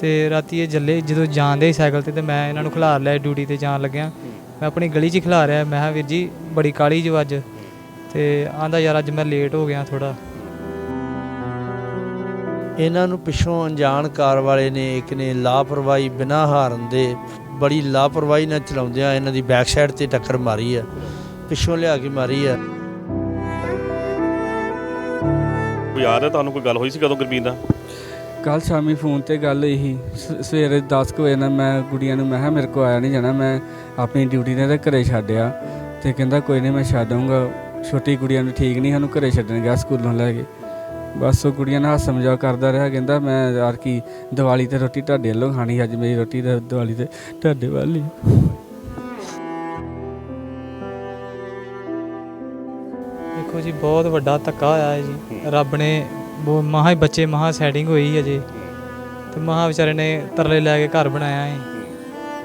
ਤੇ ਰਾਤੀ ਇਹ ਜੱਲੇ ਜਦੋਂ ਜਾਂਦੇ ਸੀ ਸਾਈਕਲ ਤੇ ਤੇ ਮੈਂ ਇਹਨਾਂ ਨੂੰ ਖਿਲਾਰ ਲਿਆ ਡਿਊਟੀ ਤੇ ਜਾਣ ਲੱਗਿਆ। ਮੈਂ ਆਪਣੀ ਗਲੀ 'ਚ ਖਿਲਾ ਰਿਹਾ ਮੈਂ ਕਿਹਾ ਵੀਰ ਜੀ ਬੜੀ ਕਾਲੀ ਜੋ ਅੱਜ। ਤੇ ਆਂਦਾ ਯਾਰ ਅੱਜ ਮੈਂ ਲੇਟ ਹੋ ਗਿਆ ਥੋੜਾ ਇਹਨਾਂ ਨੂੰ ਪਿੱਛੋਂ ਅਣਜਾਣ ਕਾਰ ਵਾਲੇ ਨੇ ਇੱਕ ਨੇ ਲਾਪਰਵਾਹੀ ਬਿਨਾਂ ਹਾਰਨ ਦੇ ਬੜੀ ਲਾਪਰਵਾਹੀ ਨਾਲ ਚਲਾਉਂਦਿਆਂ ਇਹਨਾਂ ਦੀ ਬੈਕ ਸਾਈਡ ਤੇ ਟੱਕਰ ਮਾਰੀ ਆ। ਪਿੱਛੋਂ ਲਿਆ ਕੇ ਮਾਰੀ ਆ। ਕੋਈ ਯਾਦ ਹੈ? ਤੁਹਾਨੂੰ ਕੋਈ ਗੱਲ ਹੋਈ ਸੀ ਕਦੋਂ ਗੁਰਮੀਤ ਦਾ? ਕੱਲ ਸ਼ਾਮੀ ਫੋਨ ਤੇ ਗੱਲ ਹੋਈ ਸੀ। ਸਵੇਰੇ 10 ਕੁ ਵਜੇ ਨਾਲ ਮੈਂ ਗੁੜੀਆਂ ਨੂੰ ਮੈਂ ਕਿਹਾ, ਮੇਰੇ ਕੋ ਆਇਆ ਨਹੀਂ ਜਾਣਾ, ਮੈਂ ਆਪਣੀ ਡਿਊਟੀ ਨੇ ਤੇ ਘਰੇ ਛੱਡਿਆ। ਤੇ ਕਹਿੰਦਾ, ਕੋਈ ਨਹੀਂ ਮੈਂ ਛੱਡ ਆਊਂਗਾ। ਛੋਟੀ ਕੁੜੀਆਂ ਨੂੰ ਠੀਕ ਨਹੀਂ ਸਾਨੂੰ ਘਰੇ ਛੱਡਣ ਗਿਆ ਸਕੂਲੋਂ ਲੈ ਕੇ। ਬਸ ਉਹ ਕੁੜੀਆਂ ਨਾਲ ਹਾਸਾ ਮਜ਼ਾਕ ਕਰਦਾ ਰਿਹਾ, ਕਹਿੰਦਾ, ਮੈਂ ਯਾਰ ਕੀ ਦੀਵਾਲੀ ਤੇ ਰੋਟੀ ਤੁਹਾਡੇ ਵੱਲੋਂ ਖਾਣੀ, ਅੱਜ ਮੇਰੀ ਰੋਟੀ ਤਾਂ ਦੀਵਾਲੀ ਤੇ ਤੁਹਾਡੇ ਵਾਲੀ ਦੇਖੋ ਜੀ, ਬਹੁਤ ਵੱਡਾ ਧੱਕਾ ਹੋਇਆ ਜੀ। ਰੱਬ ਨੇ ਉਹ ਮਹਾ ਹੀ ਬੱਚੇ ਮਹਾ ਸੈਟਿੰਗ ਹੋਈ ਅਜੇ। ਤੇ ਮਹਾ ਵਿਚਾਰੇ ਨੇ ਤਰਲੇ ਲੈ ਕੇ ਘਰ ਬਣਾਇਆ ਹੈ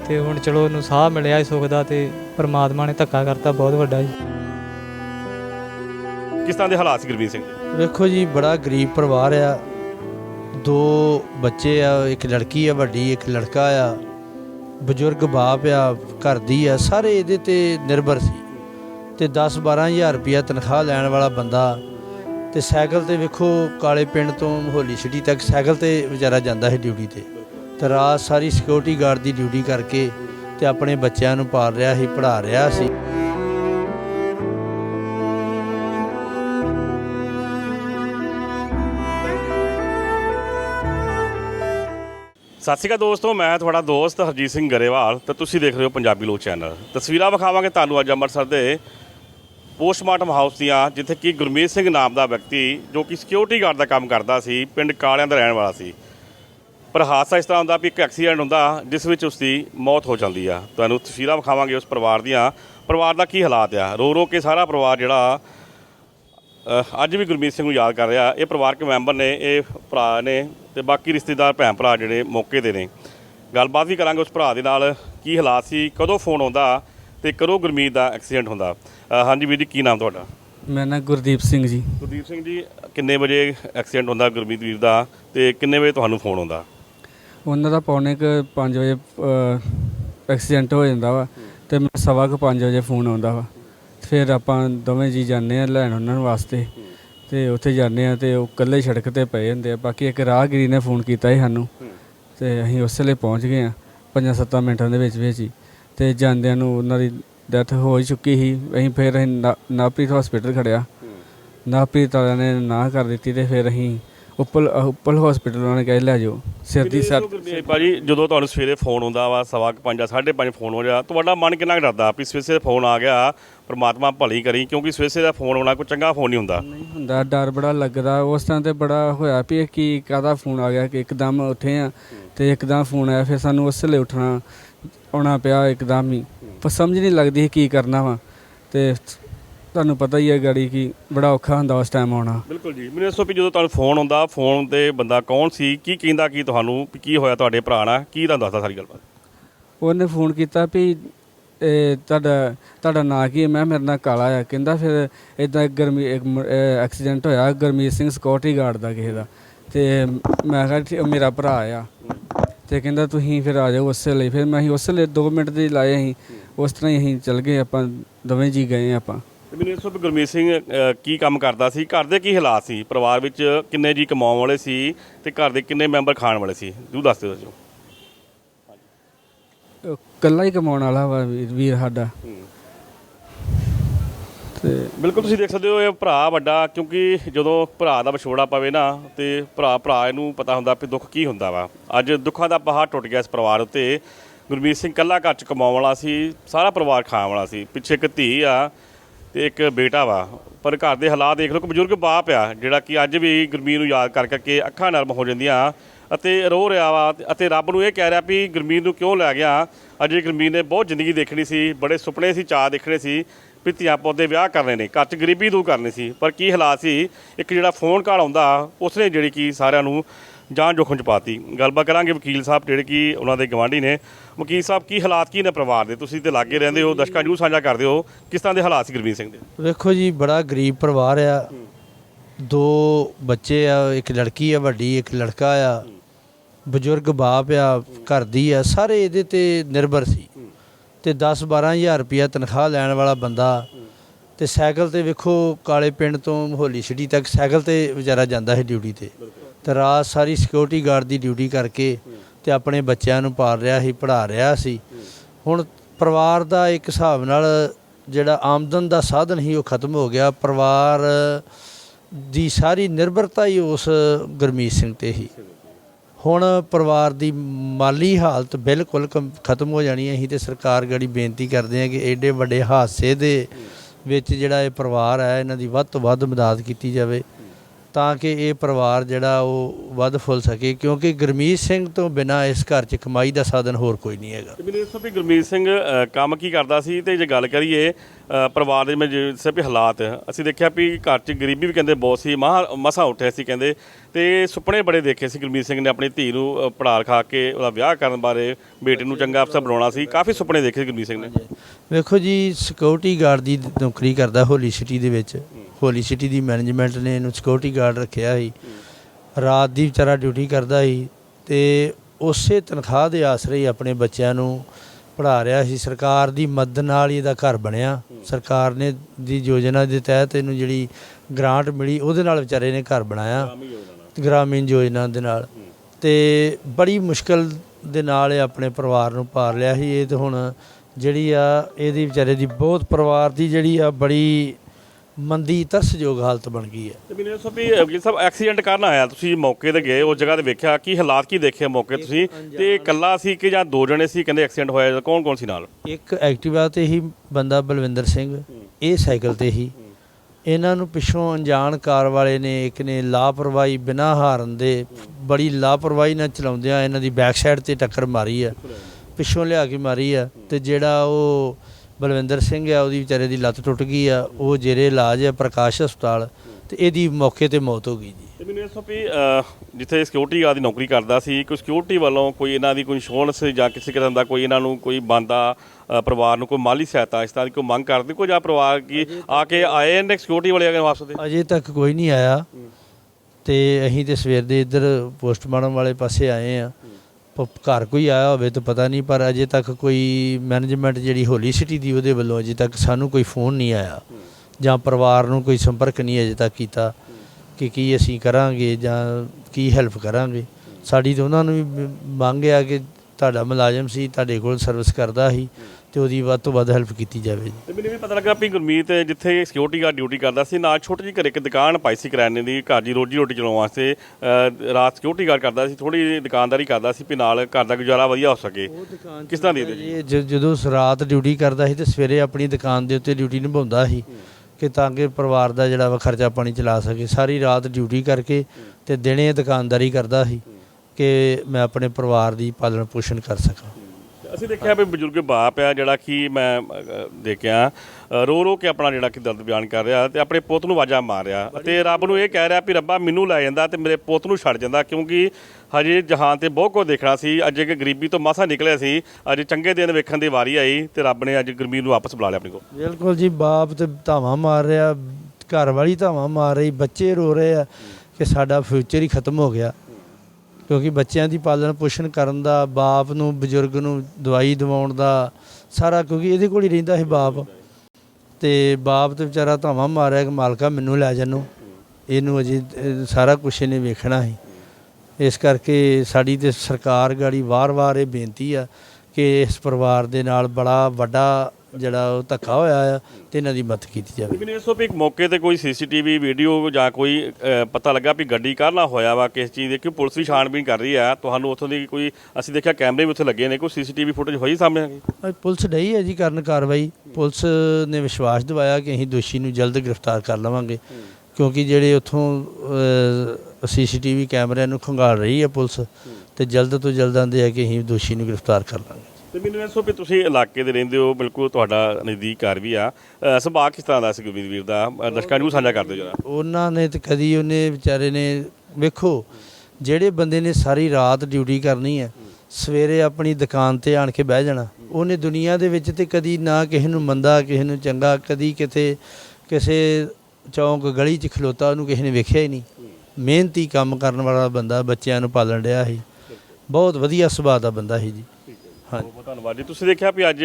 ਤੇ ਹੁਣ ਚਲੋ ਉਹਨੂੰ ਸਾਹ ਮਿਲਿਆ ਹੈ ਸੁੱਖ ਦਾ ਤੇ ਪ੍ਰਮਾਤਮਾ ਨੇ ਧੱਕਾ ਕਰਤਾ ਬਹੁਤ ਵੱਡਾ ਜੀ। ਕਿਸ ਤਰ੍ਹਾਂ ਦੇ ਹਾਲਾਤ ਸੀ ਗੁਰਮੀਤ ਸਿੰਘ ਵੇਖੋ ਜੀ ਬੜਾ ਗਰੀਬ ਪਰਿਵਾਰ ਆ। ਦੋ ਬੱਚੇ ਆ ਇੱਕ ਲੜਕੀ ਆ ਵੱਡੀ ਇੱਕ ਲੜਕਾ ਆ। ਬਜ਼ੁਰਗ ਬਾਪ ਆ ਘਰ ਦੀ ਆ ਸਾਰੇ ਇਹਦੇ ਤੇ ਨਿਰਭਰ ਸੀ। ਤੇ 10 12000 ਰੁਪਇਆ ਤਨਖਾਹ ਲੈਣ ਵਾਲਾ ਬੰਦਾ ਤੇ ਸਾਈਕਲ ਤੇ ਵੇਖੋ ਕਾਲੇ ਪਿੰਡ ਤੋਂ ਹੋਲੀ ਸਿਟੀ ਤੱਕ ਸਾਈਕਲ ਤੇ ਵਿਚਾਰਾ ਜਾਂਦਾ ਸੀ ਡਿਊਟੀ ਤੇ। ਤੇ ਰਾਤ ਸਾਰੀ ਸਿਕਿਉਰਿਟੀ ਗਾਰਡ ਦੀ ਡਿਊਟੀ ਕਰਕੇ ਤੇ ਆਪਣੇ ਬੱਚਿਆਂ ਨੂੰ ਪਾਲ ਰਿਹਾ ਸੀ, ਪੜ੍ਹਾ ਰਿਹਾ ਸੀ। ਸਤਿ ਸ਼੍ਰੀ ਅਕਾਲ ਦੋਸਤੋ, ਮੈਂ ਤੁਹਾਡਾ ਦੋਸਤ ਹਰਜੀਤ ਸਿੰਘ ਗਰੇਵਾਲ ਤੇ ਤੁਸੀਂ ਦੇਖ ਰਹੇ ਹੋ ਪੰਜਾਬੀ ਲੋਕ ਚੈਨਲ। ਤਸਵੀਰਾਂ ਵਿਖਾਵਾਂਗੇ ਤੁਹਾਨੂੰ ਅੱਜ ਅੰਮ੍ਰਿਤਸਰ ਦੇ ਪੋਸਟਮਾਰਟਮ ਹਾਊਸ ਦੀਆਂ, ਜਿੱਥੇ ਕਿ ਗੁਰਮੀਤ ਸਿੰਘ ਨਾਮ ਦਾ ਵਿਅਕਤੀ, ਜੋ ਕਿ ਸਿਕਿਉਰਿਟੀ ਗਾਰਡ ਦਾ ਕੰਮ ਕਰਦਾ ਸੀ, ਪਿੰਡ ਕਾਲਿਆਂ ਦਾ ਰਹਿਣ ਵਾਲਾ ਸੀ। ਪਰ ਹਾਦਸਾ ਇਸ ਤਰ੍ਹਾਂ ਹੁੰਦਾ ਵੀ ਇੱਕ ਐਕਸੀਡੈਂਟ ਹੁੰਦਾ, ਜਿਸ ਵਿੱਚ ਉਸ ਦੀ ਮੌਤ ਹੋ ਜਾਂਦੀ ਆ। ਤੁਹਾਨੂੰ ਤਸਵੀਰਾਂ ਵਿਖਾਵਾਂਗੇ ਉਸ ਪਰਿਵਾਰ ਦੀਆਂ। ਪਰਿਵਾਰ ਦਾ ਕੀ ਹਾਲਾਤ ਆ? ਰੋ ਰੋ ਕੇ ਸਾਰਾ ਪਰਿਵਾਰ ਜਿਹੜਾ ਅੱਜ ਵੀ ਗੁਰਮੀਤ ਸਿੰਘ ਨੂੰ ਯਾਦ ਕਰ ਰਿਹਾ। ਇਹ ਪਰਿਵਾਰਕ ਮੈਂਬਰ ਨੇ, ਇਹ ਭਰਾ ਨੇ ਤੇ ਬਾਕੀ ਰਿਸ਼ਤੇਦਾਰ, ਭੈਣ ਭਰਾ ਜਿਹੜੇ ਮੌਕੇ ਦੇ ਨੇ। ਗੱਲਬਾਤ ਵੀ ਕਰਾਂਗੇ ਉਸ ਭਰਾ ਦੇ ਨਾਲ। ਕੀ ਹਾਲਾਤ ਸੀ? ਕਦੋਂ ਫੋਨ ਆਉਂਦਾ? ਤੇ ਕਦੋਂ ਗੁਰਮੀਤ ਦਾ ਐਕਸੀਡੈਂਟ ਹੁੰਦਾ? ਅ, ਹਾਂਜੀ ਵੀਰ ਜੀ ਕੀ ਨਾਮ ਤੁਹਾਡਾ? ਮੈਂ ਨਾ ਗੁਰਦੀਪ ਸਿੰਘ ਜੀ। ਗੁਰਦੀਪ ਸਿੰਘ ਜੀ ਕਿੰਨੇ ਵਜੇ ਐਕਸੀਡੈਂਟ ਹੁੰਦਾ ਗੁਰਮੀਤ ਵੀਰ ਦਾ ਤੇ ਕਿੰਨੇ ਵਜੇ ਤੁਹਾਨੂੰ ਫੋਨ ਆਉਂਦਾ? ਉਹਨਾਂ ਦਾ ਪੌਣੇ ਕੁ 5 ਵਜੇ ਐਕਸੀਡੈਂਟ ਹੋ ਜਾਂਦਾ ਵਾ ਤੇ ਮੈਨੂੰ ਸਵਾ ਕੁ 5 ਵਜੇ ਫੋਨ ਆਉਂਦਾ ਵਾ। ਫਿਰ ਆਪਾਂ ਦੋਵੇਂ ਜੀ ਜਾਂਦੇ ਆ ਲੈਣ ਉਹਨਾਂ ਨੂੰ ਵਾਸਤੇ ਤੇ ਉੱਥੇ ਜਾਂਦੇ ਆ ਤੇ ਉਹ ਇਕੱਲੇ ਸੜਕ ਤੇ ਪਏ ਹੁੰਦੇ ਆ। ਬਾਕੀ ਇੱਕ ਰਾਹਗੀਰੀ ਨੇ ਫੋਨ ਕੀਤਾ ਸੀ ਸਾਨੂੰ ਤੇ ਅਸੀਂ ਉਸ ਵੇਲੇ ਪਹੁੰਚ ਗਏ ਆ ਪੰਜਾਂ ਸੱਤਾਂ ਮਿੰਟਾਂ ਦੇ ਵਿੱਚ ਵਿੱਚ ਹੀ। ਤੇ ਜਾਂਦਿਆਂ ਨੂੰ ਉਹਨਾਂ ਦੀ ਡੈਥ ਹੋ ਹੀ ਚੁੱਕੀ ਸੀ। ਅਸੀਂ ਫਿਰ ਅਸੀਂ ਨਾ- ਨਾਪ੍ਰੀਤ ਹਸਪੀਟਲ ਖੜਿਆ ਨਾਪ੍ਰੀਤ ਵਾਲਿਆਂ ਨੇ ਨਾ ਕਰ ਦਿੱਤੀ ਤੇ ਫਿਰ ਅਸੀਂ ਉੱਪਲ ਉੱਪਲ ਹਸਪੀਟਲ ਉਹਨਾਂ ਨੇ ਕਹੇ ਲੈ ਜਾਓ ਸਿਰ ਦੀ ਸੱਟ ਗੁਰਮੀਤ ਭਾਜੀ ਜਦੋਂ ਤੁਹਾਨੂੰ ਸਵੇਰੇ ਫੋਨ ਆਉਂਦਾ ਵਾ ਸਵਾ ਕੁ ਪੰਜ ਜਾਂ ਸਾਢੇ ਪੰਜ ਫੋਨ ਹੋ ਜਾ ਤੁਹਾਡਾ ਮਨ ਕਿੰਨਾ ਕੁ ਡਰਦਾ ਵੀ ਸਵੇਰੇ ਫੋਨ ਆ ਗਿਆ ਪ੍ਰਮਾਤਮਾ ਭਲੀ ਕਰੀ ਕਿਉਂਕਿ ਸਵੇਰੇ ਦਾ ਫੋਨ ਆਉਣਾ ਕੋਈ ਚੰਗਾ ਫੋਨ ਨਹੀਂ ਹੁੰਦਾ। ਨਹੀਂ ਹੁੰਦਾ ਡਰ ਬੜਾ ਲੱਗਦਾ। ਉਸ ਤਰ੍ਹਾਂ ਤੇ ਬੜਾ ਹੋਇਆ ਵੀ ਇਹ ਕੀ ਕਾਦਾ ਫੋਨ ਆ ਗਿਆ ਕਿ ਇੱਕਦਮ ਉੱਠੇ ਆ ਤੇ ਇੱਕਦਮ ਫੋਨ ਆਇਆ ਫਿਰ ਸਾਨੂੰ ਉਸ ਵੇਲੇ ਉੱਠਣਾ। ਆਉਣਾ ਪਿਆ ਇੱਕਦਮ ਹੀ। ਪਰ ਸਮਝ ਨਹੀਂ ਲੱਗਦੀ ਕੀ ਕਰਨਾ ਵਾ। ਤੇ ਤੁਹਾਨੂੰ ਪਤਾ ਹੀ ਹੈ ਗਾੜੀ ਕੀ ਬੜਾ ਔਖਾ ਹੁੰਦਾ ਉਸ ਟਾਈਮ ਆਉਣਾ। ਬਿਲਕੁਲ ਜੀ। ਮੈਨੂੰ ਦੱਸੋ ਵੀ ਜਦੋਂ ਤੁਹਾਨੂੰ ਫੋਨ ਆਉਂਦਾ ਫੋਨ ਤੇ ਬੰਦਾ ਕੌਣ ਸੀ? ਕੀ ਕਹਿੰਦਾ ਕੀ ਤੁਹਾਨੂੰ ਵੀ ਕੀ ਹੋਇਆ ਤੁਹਾਡੇ ਭਰਾ ਨਾਲ? ਕੀ ਤੁਹਾਨੂੰ ਦੱਸਦਾ ਸਾਰੀ ਗੱਲਬਾਤ? ਉਹਨੇ ਫੋਨ ਕੀਤਾ ਵੀ ਇਹ ਤੁਹਾਡਾ ਤੁਹਾਡਾ ਨਾਂ ਕੀ ਹੈ? ਮੈਂ ਮੇਰਾ ਨਾਂ ਕਾਲਾ ਆ। ਕਹਿੰਦਾ ਫਿਰ ਇਦਾਂ ਗਰਮੀ ਇੱਕ ਐਕਸੀਡੈਂਟ ਹੋਇਆ। ਗੁਰਮੀਤ ਸਿੰਘ ਸਿਕਿਉਰਿਟੀ ਗਾਰਡ ਦਾ ਕਿਸੇ ਦਾ। ਤੇ ਮੈਂ ਕਿਹਾ ਉਹ ਮੇਰਾ ਭਰਾ ਆ। ਤੇ ਕਹਿੰਦਾ ਤੁਸੀਂ ਫਿਰ ਆ ਜਾਓ ਉਸੇ ਲਈ। ਫਿਰ ਮੈਂ ਅਸੀਂ ਉਸੇ ਲਈ 2 ਮਿੰਟ ਦੇ ਲਾਏ ਅਸੀਂ। ਉਸ ਤਰ੍ਹਾਂ ਹੀ ਅਸੀਂ ਚੱਲ ਗਏ ਆਪਾਂ ਦੋਵੇਂ ਜੀ ਗਏ ਆਪਾਂ। ਤੇ ਮੈਨੂੰ ਦੱਸੋ ਵੀ ਗੁਰਮੀਤ ਸਿੰਘ ਅ, ਕੀ ਕੰਮ ਕਰਦਾ ਸੀ? ਘਰ ਦੇ ਕੀ ਹਾਲਾਤ ਸੀ? ਪਰਿਵਾਰ ਵਿੱਚ ਕਿੰਨੇ ਜੀ ਕਮਾਉਣ ਵਾਲੇ ਸੀ ਤੇ ਘਰ ਦੇ ਕਿੰਨੇ ਮੈਂਬਰ ਖਾਣ ਵਾਲੇ ਸੀ? ਤੂੰ ਦੱਸ ਦਿਓ ਜੀ। ਉਹ ਇਕੱਲਾ ਹੀ ਕਮਾਉਣ ਵਾਲਾ ਵਾ ਵੀਰ ਵੀਰ ਸਾਡਾ। ਤੇ ਬਿਲਕੁਲ ਤੁਸੀਂ ਦੇਖ ਸਕਦੇ ਹੋ, ਇਹ ਭਰਾ ਵੱਡਾ, ਕਿਉਂਕਿ ਜਦੋਂ ਭਰਾ ਦਾ ਵਿਛੋੜਾ ਪਵੇ ਨਾ, ਤੇ ਭਰਾ ਭਰਾ ਨੂੰ ਪਤਾ ਹੁੰਦਾ ਵੀ ਦੁੱਖ ਕੀ ਹੁੰਦਾ ਵਾ। ਅੱਜ ਦੁੱਖਾਂ ਦਾ ਪਹਾੜ ਟੁੱਟ ਗਿਆ ਇਸ ਪਰਿਵਾਰ ਉੱਤੇ। ਗੁਰਮੀਤ ਸਿੰਘ ਕੱਲਾ ਘਰ ਚ ਕਮਾਉਣ ਵਾਲਾ ਸੀ, ਸਾਰਾ ਪਰਿਵਾਰ ਖਾਣ ਵਾਲਾ ਸੀ। ਪਿੱਛੇ ਇੱਕ ਧੀ ਆ ਤੇ ਇੱਕ ਬੇਟਾ ਵਾ। ਪਰ ਘਰ ਦੇ ਹਾਲਾਤ ਦੇਖ ਲਓ ਕਿ ਬਜ਼ੁਰਗ ਬਾਪ ਆ, ਜਿਹੜਾ ਕਿ ਅੱਜ ਵੀ ਗੁਰਮੀਤ ਨੂੰ ਯਾਦ ਕਰ ਕਰਕੇ ਅੱਖਾਂ ਨਰਮ ਹੋ ਜਾਂਦੀਆਂ ਅਤੇ ਰੋ ਰਿਹਾ ਵਾ ਅਤੇ ਰੱਬ ਨੂੰ ਇਹ ਕਹਿ ਰਿਹਾ ਵੀ ਗੁਰਮੀਤ ਨੂੰ ਕਿਉਂ ਲੈ ਗਿਆ? ਅਜੇ ਗੁਰਮੀਤ ਨੇ ਬਹੁਤ ਜ਼ਿੰਦਗੀ ਦੇਖਣੀ ਸੀ, ਬੜੇ ਸੁਪਨੇ ਸੀ ਚਾਹ ਦੇਖਣੇ ਸੀ। ਵੀ ਧੀਆਂ ਪੌਦੇ ਵਿਆਹ ਕਰਨੇ ਨੇ, ਘਰ 'ਚ ਗਰੀਬੀ ਦੂਰ ਕਰਨੀ ਸੀ, ਪਰ ਕੀ ਹਾਲਾਤ ਸੀ, ਇੱਕ ਜਿਹੜਾ ਫੋਨ ਕਾਲ ਆਉਂਦਾ, ਉਸਨੇ ਜਿਹੜੀ ਕਿ ਸਾਰਿਆਂ ਨੂੰ ਜਾਨ ਜੋਖਮ ਚ ਪਾਤੀ। ਗੱਲਬਾਤ ਕਰਾਂਗੇ ਵਕੀਲ ਸਾਹਿਬ, ਜਿਹੜੇ ਕਿ ਉਹਨਾਂ ਦੇ ਗਵਾਂਢੀ ਨੇ। ਵਕੀਲ ਸਾਹਿਬ, ਕੀ ਹਾਲਾਤ ਕੀ ਨੇ ਪਰਿਵਾਰ ਦੇ? ਤੁਸੀਂ ਤੇ ਲਾਗੇ ਰਹਿੰਦੇ ਹੋ ਦਸ਼ਕਾਂ ਨੂੰ ਸਾਂਝਾ ਕਰਦੇ ਹੋ, ਕਿਸ ਤਰ੍ਹਾਂ ਦੇ ਹਾਲਾਤ ਸੀ ਗੁਰਮੀਤ ਸਿੰਘ ਦੇ? ਵੇਖੋ ਜੀ, ਬੜਾ ਗਰੀਬ ਪਰਿਵਾਰ ਆ। ਦੋ ਬੱਚੇ ਆ, ਇੱਕ ਲੜਕੀ ਆ, ਵੱਡੀ, ਇੱਕ ਲੜਕਾ ਆ। ਬਜ਼ੁਰਗ ਬਾਪ ਆ, ਘਰ ਦੀ ਆ, ਸਾਰੇ ਇਹਦੇ ਤੇ ਨਿਰਭਰ ਸੀ। ਤੇ 10 12000 ਰੁਪਇਆ ਤਨਖਾਹ ਲੈਣ ਵਾਲਾ ਬੰਦਾ ਤੇ ਸਾਈਕਲ ਤੇ ਵੇਖੋ ਕਾਲੇ ਪਿੰਡ ਤੋਂ ਮਹੋਲੀ ਸਿਟੀ ਤੱਕ ਸਾਈਕਲ ਤੇ ਵਿਚਾਰਾ ਜਾਂਦਾ ਸੀ ਡਿਊਟੀ ਤੇ। ਤੇ ਰਾਤ ਸਾਰੀ ਸਿਕਿਉਰਿਟੀ ਗਾਰਡ ਦੀ ਡਿਊਟੀ ਕਰਕੇ ਤੇ ਆਪਣੇ ਬੱਚਿਆਂ ਨੂੰ ਪਾਲ ਰਿਹਾ ਸੀ, ਪੜ੍ਹਾ ਰਿਹਾ ਸੀ। ਹੁਣ ਪਰਿਵਾਰ ਦਾ ਇੱਕ ਹਿਸਾਬ ਨਾਲ ਜਿਹੜਾ ਆਮਦਨ ਦਾ ਸਾਧਨ ਹੀ ਉਹ ਖਤਮ ਹੋ ਗਿਆ। ਪਰਿਵਾਰ ਦੀ ਸਾਰੀ ਨਿਰਭਰਤਾ ਹੀ ਉਸ ਗੁਰਮੀਤ ਸਿੰਘ ਤੇ ਹੀ ਹੁਣ ਪਰਿਵਾਰ ਦੀ ਮਾਲੀ ਹਾਲਤ ਬਿਲਕੁਲ ਕਮ- ਖਤਮ ਹੋ ਜਾਣੀ ਹੈ। ਅਸੀਂ ਤੇ ਸਰਕਾਰ ਗੜੀ ਬੇਨਤੀ ਕਰਦੇ ਹਾਂ ਕਿ ਐਡੇ ਵੱਡੇ ਹਾਦਸੇ ਦੇ ਵਿੱਚ ਜਿਹੜਾ ਇਹ ਪਰਿਵਾਰ ਹੈ, ਇਹਨਾਂ ਦੀ ਵੱਧ ਤੋਂ ਵੱਧ ਮਦਦ ਕੀਤੀ ਜਾਵੇ। ਤਾਂ ਕਿ ਇਹ ਪਰਿਵਾਰ ਜਿਹੜਾ ਉਹ ਵੱਧ ਫੁੱਲ ਸਕੇ ਕਿਉਂਕਿ ਗੁਰਮੀਤ ਸਿੰਘ ਤੋਂ ਬਿਨਾ ਇਸ ਘਰ 'ਚ ਕਮਾਈ ਦਾ ਸਾਧਨ ਹੋਰ ਕੋਈ ਨਹੀਂ ਹੈਗਾ। ਤੇ ਮੈਨੂੰ ਦੱਸੋ ਵੀ ਗੁਰਮੀਤ ਸਿੰਘ ਅ, ਕੰਮ ਕੀ ਕਰਦਾ ਸੀ? ਤੇ ਜੇ ਗੱਲ ਕਰੀਏ ਅ, ਪਰਿਵਾਰ ਦੇ ਮੈਂ ਜਿਵੇਂ ਵੀ ਹਾਲਾਤ ਅਸੀਂ ਦੇਖਿਆ ਵੀ ਘਰ 'ਚ ਗਰੀਬੀ ਵੀ ਕਹਿੰਦੇ ਬਹੁਤ ਸੀ ਮਹਾ ਮਸਾ ਉੱਠਿਆ ਸੀ ਕਹਿੰਦੇ। ਤੇ ਸੁਪਨੇ ਬੜੇ ਦੇਖੇ ਸੀ ਗੁਰਮੀਤ ਸਿੰਘ ਨੇ ਆਪਣੀ ਧੀ ਨੂੰ ਪੜਾ ਲਿਖਾ ਕੇ ਉਹਦਾ ਵਿਆਹ ਕਰਨ ਬਾਰੇ ਬੇਟੇ ਨੂੰ ਚੰਗਾ ਅਫਸਰ ਬਣਾਉਣਾ ਸੀ। ਕਾਫੀ ਸੁਪਨੇ ਦੇਖੇ ਸੀ ਗੁਰਮੀਤ ਸਿੰਘ ਨੇ। ਵੇਖੋ ਜੀ ਸਿਕਿਉਰਿਟੀ ਗਾਰਡ ਦੀ ਨੌਕਰੀ ਕਰਦਾ ਹੋਲੀ ਸਿਟੀ ਦੇ ਵਿੱਚ। ਹੋਲੀ ਸਿਟੀ ਦੀ ਮੈਨੇਜਮੈਂਟ ਨੇ ਇਹਨੂੰ ਸਿਕਿਉਰਿਟੀ ਗਾਰਡ ਰੱਖਿਆ ਸੀ। ਰਾਤ ਦੀ ਵਿਚਾਰਾ ਡਿਊਟੀ ਕਰਦਾ ਸੀ ਤੇ ਉਸੇ ਤਨਖਾਹ ਦੇ ਆਸਰੇ ਹੀ ਆਪਣੇ ਬੱਚਿਆਂ ਨੂੰ ਪੜ੍ਹਾ ਰਿਹਾ ਸੀ। ਸਰਕਾਰ ਦੀ ਮਦਦ ਨਾਲ ਹੀ ਇਹਦਾ ਘਰ ਬਣਿਆ। ਸਰਕਾਰ ਨੇ ਦੀ ਯੋਜਨਾ ਦੇ ਤਹਿਤ ਇਹਨੂੰ ਜਿਹੜੀ ਗ੍ਰਾਂਟ ਮਿਲੀ ਉਹਦੇ ਨਾਲ ਵਿਚਾਰੇ ਨੇ ਘਰ ਬਣਾਇਆ। ਗ੍ਰਾਮੀਣ ਯੋਜਨਾ ਦੇ ਨਾਲ। ਤੇ ਬੜੀ ਮੁਸ਼ਕਲ ਦੇ ਨਾਲ ਇਹ ਆਪਣੇ ਪਰਿਵਾਰ ਨੂੰ ਪਾਰ ਲਿਆ ਸੀ। ਇਹ ਤੇ ਹੁਣ ਜਿਹੜੀ ਆ ਇਹਦੀ ਵਿਚਾਰੇ ਦੀ ਬਹੁਤ ਪਰਿਵਾਰ ਦੀ ਜਿਹੜੀ ਆ ਬੜੀ ਮੰਦੀ ਤਰਸਯੋਗ ਹਾਲਤ ਬਣ ਗਈ ਹੈ। ਤੇ ਮੈਨੂੰ ਦੱਸੋ ਵੀ ਵਕੀਲ ਸਾਹਿਬ ਐਕਸੀਡੈਂਟ ਕਰਨ ਆਇਆ ਤੁਸੀਂ ਮੌਕੇ ਤੇ ਗਏ ਉਸ ਜਗ੍ਹਾ ਤੇ ਵੇਖਿਆ ਕੀ ਹਾਲਾਤ ਕੀ ਦੇਖੇ ਮੌਕੇ ਤੁਸੀਂ? ਤੇ ਇਕੱਲਾ ਸੀ ਕਿ ਜਾਂ ਦੋ ਜਣੇ ਸੀ ਕਹਿੰਦੇ ਐਕਸੀਡੈਂਟ ਹੋਇਆ ਕੌਣ ਕੌਣ ਸੀ ਨਾਲ? ਇੱਕ ਐਕਟਿਵਾ ਤੇ ਹੀ ਬੰਦਾ ਬਲਵਿੰਦਰ ਸਿੰਘ ਇਹ ਸਾਈਕਲ ਤੇ ਹੀ। ਇਹਨਾਂ ਨੂੰ ਪਿੱਛੋਂ ਅਣਜਾਣ ਕਾਰ ਵਾਲੇ ਨੇ ਇੱਕ ਨੇ ਲਾਪਰਵਾਹੀ ਬਿਨਾਂ ਹਾਰਨ ਦੇ ਬੜੀ ਲਾਪਰਵਾਹੀ ਨਾਲ ਚਲਾਉਂਦਿਆਂ ਇਹਨਾਂ ਦੀ ਬੈਕ ਸਾਈਡ ਤੇ ਟੱਕਰ ਮਾਰੀ ਆ ਪਿੱਛੋਂ ਲਿਆ ਕੇ ਮਾਰੀ ਆ ਤੇ ਜਿਹੜਾ ਉਹ ਬਲਵਿੰਦਰ ਸਿੰਘ ਆ ਉਹਦੀ ਵਿਚਾਰੇ ਦੀ ਲੱਤ ਟੁੱਟ ਗਈ ਆ ਉਹ ਜੇਰੇ ਇਲਾਜ ਆ ਪ੍ਰਕਾਸ਼ ਹਸਪਤਾਲ ਤੇ ਇਹਦੀ ਮੌਕੇ ਤੇ ਮੌਤ ਹੋ ਗਈ ਜੀ। ਤੇ ਮੈਨੂੰ ਇਹ ਦੱਸੋ ਵੀ ਜਿੱਥੇ ਸਿਕਿਉਰਿਟੀ ਗਾਰਡ ਦੀ ਨੌਕਰੀ ਕਰਦਾ ਸੀ ਕੋਈ ਸਿਕਿਉਰਿਟੀ ਵੱਲੋਂ ਕੋਈ ਇਹਨਾਂ ਦੀ ਕੋਈ ਇੰਸ਼ੋਰੈਂਸ ਜਾਂ ਕਿਸੇ ਕਿਸਮ ਦਾ ਕੋਈ ਇਹਨਾਂ ਨੂੰ ਕੋਈ ਬੰਦਾ ਪਰਿਵਾਰ ਨੂੰ ਕੋਈ ਮਾਲੀ ਸਹਾਇਤਾ ਇਸ ਤਰ੍ਹਾਂ ਦੀ ਕੋਈ ਮੰਗ ਕਰਦੇ ਕੋਈ ਜਾਂ ਪਰਿਵਾਰ ਕੀ ਆ ਕੇ ਆਏ ਨੇ ਸਿਕਿਉਰਿਟੀ ਵਾਲੇ ਅਗਰ ਵਾਪਸ ਦੇ ਅਜੇ ਤੱਕ ਕੋਈ ਨਹੀਂ ਆਇਆ। ਤੇ ਅਸੀਂ ਤੇ ਸਵੇਰ ਦੇ ਇੱਧਰ ਪੋਸਟਮਾਰਟਮ ਵਾਲੇ ਪਾਸੇ ਆਏ ਆ। ਘਰ ਕੋਈ ਆਇਆ ਹੋਵੇ ਤਾਂ ਪਤਾ ਨਹੀਂ, ਪਰ ਅਜੇ ਤੱਕ ਕੋਈ ਮੈਨੇਜਮੈਂਟ ਜਿਹੜੀ ਹੋਲੀ ਸਿਟੀ ਦੀ ਉਹਦੇ ਵੱਲੋਂ ਅਜੇ ਤੱਕ ਸਾਨੂੰ ਕੋਈ ਫੋਨ ਨਹੀਂ ਆਇਆ। ਜਾਂ ਪਰਿਵਾਰ ਨੂੰ ਕੋਈ ਸੰਪਰਕ ਨਹੀਂ ਅਜੇ ਤੱਕ ਕੀਤਾ ਕਿ ਕੀ ਅਸੀਂ ਕਰਾਂਗੇ ਜਾਂ ਕੀ ਹੈਲਪ ਕਰਾਂਗੇ। ਸਾਡੀ ਤਾਂ ਉਹਨਾਂ ਨੂੰ ਵੀ ਮੰਗ ਆ ਕਿ ਤੁਹਾਡਾ ਮੁਲਾਜ਼ਮ ਸੀ, ਤੁਹਾਡੇ ਕੋਲ ਸਰਵਿਸ ਕਰਦਾ ਸੀ। ਤੇ ਉਹਦੀ ਵੱਧ ਤੋਂ ਵੱਧ ਹੈਲਪ ਕੀਤੀ ਜਾਵੇ ਜੀ। ਤੇ ਮੈਨੂੰ ਵੀ ਪਤਾ ਲੱਗਾ ਵੀ ਗੁਰਮੀਤ ਜਿੱਥੇ ਸਿਕਿਉਰਿਟੀ ਗਾਰਡ ਡਿਊਟੀ ਕਰਦਾ ਸੀ ਨਾਲ ਛੋਟੀ ਜਿਹੀ ਘਰੇ ਇੱਕ ਦੁਕਾਨ ਪਾਈ ਸੀ ਕਰਿਆਨੇ ਦੀ ਘਰ ਦੀ ਰੋਜੀ ਰੋਟੀ ਚਲਾਉਣ ਵਾਸਤੇ। ਰਾਤ ਸਿਕਿਉਰਿਟੀ ਗਾਰਡ ਕਰਦਾ ਸੀ ਥੋੜੀ ਜਿਹੀ ਦੁਕਾਨਦਾਰੀ ਕਰਦਾ ਸੀ ਵੀ ਨਾਲ ਘਰ ਦਾ ਗੁਜ਼ਾਰਾ ਵਧੀਆ ਹੋ ਸਕੇ। ਕਿਸ ਤਰ੍ਹਾਂ ਦੀ ਜੀ? ਜਦੋਂ ਰਾਤ ਡਿਊਟੀ ਕਰਦਾ ਸੀ ਤੇ ਸਵੇਰੇ ਆਪਣੀ ਦੁਕਾਨ ਦੇ ਉੱਤੇ ਡਿਊਟੀ ਨਿਭਾਉਂਦਾ ਸੀ ਕਿ ਤਾਂ ਕਿ ਪਰਿਵਾਰ ਦਾ ਜਿਹੜਾ ਵਾ ਖਰਚਾ ਪਾਣੀ ਚਲਾ ਸਕੇ। ਸਾਰੀ ਰਾਤ ਡਿਊਟੀ ਕਰਕੇ ਤੇ ਦਿਨੇ ਦੁਕਾਨਦਾਰੀ ਕਰਦਾ ਸੀ ਕਿ ਮੈਂ ਆਪਣੇ ਪਰਿਵਾਰ ਦੀ ਪਾਲਣ ਪੋਸ਼ਣ ਕਰ ਸਕਾਂ। ਅਸੀਂ ਦੇਖਿਆ ਵੀ ਬਜ਼ੁਰਗ ਬਾਪ ਆ ਜਿਹੜਾ ਕਿ ਮੈਂ ਅਹ, ਦੇਖਿਆ ਅਹ, ਰੋ ਰੋ ਕੇ ਆਪਣਾ ਜਿਹੜਾ ਕਿ ਦਰਦ ਬਿਆਨ ਕਰ ਰਿਹਾ ਤੇ ਆਪਣੇ ਪੁੱਤ ਨੂੰ ਆਵਾਜ਼ਾਂ ਮਾਰ ਰਿਹਾ ਤੇ ਰੱਬ ਨੂੰ ਇਹ ਕਹਿ ਰਿਹਾ ਵੀ ਰੱਬਾ ਮੈਨੂੰ ਲੈ ਜਾਂਦਾ ਤੇ ਮੇਰੇ ਪੁੱਤ ਨੂੰ ਛੱਡ ਜਾਂਦਾ ਕਿਉਂਕਿ ਹਜੇ ਜਹਾਨ ਤੇ ਬਹੁਤ ਕੁਝ ਦੇਖਣਾ ਸੀ ਅੱਜ ਇੱਕ ਗਰੀਬੀ ਤੋਂ ਮਾਸਾ ਨਿਕਲਿਆ ਸੀ ਅੱਜ ਚੰਗੇ ਦਿਨ ਵੇਖਣ ਦੀ ਵਾਰੀ ਆਈ ਤੇ ਰੱਬ ਨੇ ਅੱਜ ਗੁਰਮੀਤ ਨੂੰ ਵਾਪਸ ਬੁਲਾ ਲਿਆ ਆਪਣੇ ਕੋਲ। ਬਿਲਕੁਲ ਜੀ ਬਾਪ ਤੇ ਧਾਵਾਂ ਮਾਰ ਰਿਹਾ ਘਰ ਵਾਲੀ ਧਾਵਾਂ ਮਾਰ ਰਹੀ ਬੱਚੇ ਰੋ ਰਹੇ ਆ ਕਿ ਸਾਡਾ ਫਿਊਚਰ ਹੀ ਖਤਮ ਹੋ ਗਿਆ। ਕਿਉਂਕਿ ਬੱਚਿਆਂ ਦੀ ਪਾਲਣ ਪੋਸ਼ਣ ਕਰਨ ਦਾ, ਬਾਪ ਨੂੰ, ਬਜ਼ੁਰਗ ਨੂੰ ਦਵਾਈ ਦਿਵਾਉਣ ਦਾ ਸਾਰਾ ਕਿਉਂਕਿ ਇਹਦੇ ਕੋਲ ਹੀ ਰਹਿੰਦਾ ਸੀ ਬਾਪ। ਤੇ ਬਾਪ ਤੇ ਵਿਚਾਰਾ ਧਾਵਾਂ ਮਾਰਿਆ ਕਿ ਮਾਲਕਾ ਮੈਨੂੰ ਲੈ ਜਾਨੋ। ਇਹਨੂੰ ਅਜੇ ਸਾਰਾ ਕੁਝ ਇਹਨੇ ਵੇਖਣਾ ਸੀ। ਇਸ ਕਰਕੇ ਸਾਡੀ ਤੇ ਸਰਕਾਰ ਗਾੜੀ ਵਾਰ-ਵਾਰ ਇਹ ਬੇਨਤੀ ਆ ਕਿ ਇਸ ਪਰਿਵਾਰ ਦੇ ਨਾਲ ਬੜਾ ਵੱਡਾ ਜਿਹੜਾ ਉਹ ਧੱਕਾ ਹੋਇਆ ਆ ਤੇ ਇਹਨਾਂ ਦੀ ਮਦਦ ਕੀਤੀ ਜਾਵੇ। ਮੈਨੂੰ ਇਸ ਤੋਂ ਵੀ ਇੱਕ ਮੌਕੇ ਤੇ ਕੋਈ ਸੀਸੀਟੀਵੀ ਵੀਡੀਓ ਜਾਂ ਕੋਈ ਪਤਾ ਲੱਗਾ ਵੀ ਗੱਡੀ ਕਾਹਨਾ ਹੋਇਆ ਵਾ ਕਿਸ ਚੀਜ਼ ਦੀ ਕਿ ਪੁਲਿਸ ਵੀ ਛਾਣਬੀਨ ਕਰ ਰਹੀ ਆ? ਤੁਹਾਨੂੰ ਉੱਥੋਂ ਦੀ ਕੋਈ ਅਸੀਂ ਦੇਖਿਆ ਕੈਮਰੇ ਵੀ ਉੱਥੇ ਲੱਗੇ ਨੇ ਕੋਈ ਸੀਸੀਟੀਵੀ ਫੁਟੇਜ ਹੋਈ ਸਾਹਮਣੇ ਆ ਗਈ ਅੱਜ ਪੁਲਿਸ ਡਈ ਹੈ ਜੀ ਕਰਨ ਕਾਰਵਾਈ। ਪੁਲਿਸ ਨੇ ਵਿਸ਼ਵਾਸ ਦਿਵਾਇਆ ਕਿ ਅਸੀਂ ਦੋਸ਼ੀ ਨੂੰ ਜਲਦ ਗ੍ਰਿਫਤਾਰ ਕਰ ਲਵਾਂਗੇ। ਕਿਉਂਕਿ ਜਿਹੜੇ ਉੱਥੋਂ ਸੀਸੀਟੀਵੀ ਕੈਮਰਿਆਂ ਨੂੰ ਖੰਗਾਲ ਰਹੀ ਹੈ ਪੁਲਿਸ ਤੇ ਜਲਦ ਤੋਂ ਜਲਦ ਆਂਦੇ ਆ ਕਿ ਅਸੀਂ ਦੋਸ਼ੀ ਨੂੰ ਗ੍ਰਿਫਤਾਰ ਕਰ ਲਾਂਗੇ। ਤੇ ਮੈਨੂੰ ਇਹ ਦੱਸੋ ਵੀ ਤੁਸੀਂ ਇਲਾਕੇ ਦੇ ਰਹਿੰਦੇ ਹੋ ਬਿਲਕੁਲ ਤੁਹਾਡਾ ਨਜ਼ਦੀਕ ਘਰ ਵੀ ਆ। ਅਹ, ਸੁਭਾਅ ਕਿਸ ਤਰ੍ਹਾਂ ਦਾ ਸੀ ਗੁਰਮੀਤ ਵੀਰ ਦਾ? ਅਹ, ਦਰਸ਼ਕਾਂ ਨੂੰ ਸਾਂਝਾ ਕਰ ਦਿਓ ਜਰਾ। ਉਹਨਾਂ ਨੇ ਤੇ ਕਦੀ ਉਹਨੇ ਵਿਚਾਰੇ ਨੇ ਵੇਖੋ ਜਿਹੜੇ ਬੰਦੇ ਨੇ ਸਾਰੀ ਰਾਤ ਡਿਊਟੀ ਕਰਨੀ ਹੈ ਸਵੇਰੇ ਆਪਣੀ ਦੁਕਾਨ ਤੇ ਆਣ ਕੇ ਬਹਿ ਜਾਣਾ। ਉਹਨੇ ਦੁਨੀਆ ਦੇ ਵਿੱਚ ਤੇ ਕਦੀ ਨਾ ਕਿਸੇ ਨੂੰ ਮੰਦਾ ਕਿਸੇ ਨੂੰ ਚੰਗਾ ਕਦੀ ਕਿਤੇ ਕਿਸੇ ਚੌਂਕ ਗਲੀ 'ਚ ਖਲੋਤਾ ਉਹਨੂੰ ਕਿਸੇ ਨੇ ਵੇਖਿਆ ਹੀ ਨਹੀਂ। ਮਿਹਨਤੀ ਕੰਮ ਕਰਨ ਵਾਲਾ ਬੰਦਾ ਬੱਚਿਆਂ ਨੂੰ ਪਾਲਣ ਰਿਹਾ ਸੀ। ਬਹੁਤ ਵਧੀਆ ਸੁਭਾਅ ਦਾ ਬੰਦਾ ਸੀ ਜੀ। ਬਹੁਤ ਬਹੁਤ ਧੰਨਵਾਦ ਜੀ। ਤੁਸੀਂ ਦੇਖਿਆ ਵੀ ਅੱਜ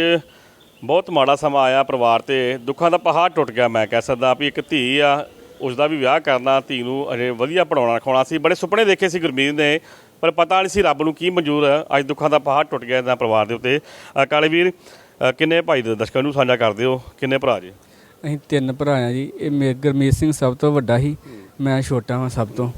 ਬਹੁਤ ਮਾੜਾ ਸਮਾਂ ਆਇਆ ਪਰਿਵਾਰ ਤੇ। ਦੁੱਖਾਂ ਦਾ ਪਹਾੜ ਟੁੱਟ ਗਿਆ ਮੈਂ ਕਹਿ ਸਕਦਾ ਵੀ ਇੱਕ ਧੀ ਆ ਉਸ ਦਾ ਵੀ ਵਿਆਹ ਕਰਨਾ ਧੀ ਨੂੰ ਅਜੇ ਵਧੀਆ ਪੜਾਉਣਾ ਰਖਾਉਣਾ ਸੀ। ਬੜੇ ਸੁਪਨੇ ਦੇਖੇ ਸੀ ਗੁਰਮੀਤ ਨੇ ਪਰ ਪਤਾ ਨਹੀਂ ਸੀ ਰੱਬ ਨੂੰ ਕੀ ਮਨਜ਼ੂਰ ਹੈ ਅੱਜ ਦੁੱਖਾਂ ਦਾ ਪਹਾੜ ਟੁੱਟ ਗਿਆ ਇਹਨਾਂ ਪਰਿਵਾਰ ਦੇ ਉੱਤੇ। ਕਾਲੇ ਵੀਰ ਕਿੰਨੇ ਭਾਈ ਦੇ ਦਰਸ਼ਕਾਂ ਨੂੰ ਸਾਂਝਾ ਕਰਦੇ ਹੋ? ਕਿੰਨੇ ਭਰਾ ਜੀ? ਅਸੀਂ ਤਿੰਨ ਭਰਾ ਆ ਜੀ। ਇਹ ਮੇ ਗੁਰਮੀਤ ਸਿੰਘ ਸਭ ਤੋਂ ਵੱਡਾ ਸੀ। ਮੈਂ ਛੋਟਾ ਹਾਂ ਸਭ ਤੋਂ।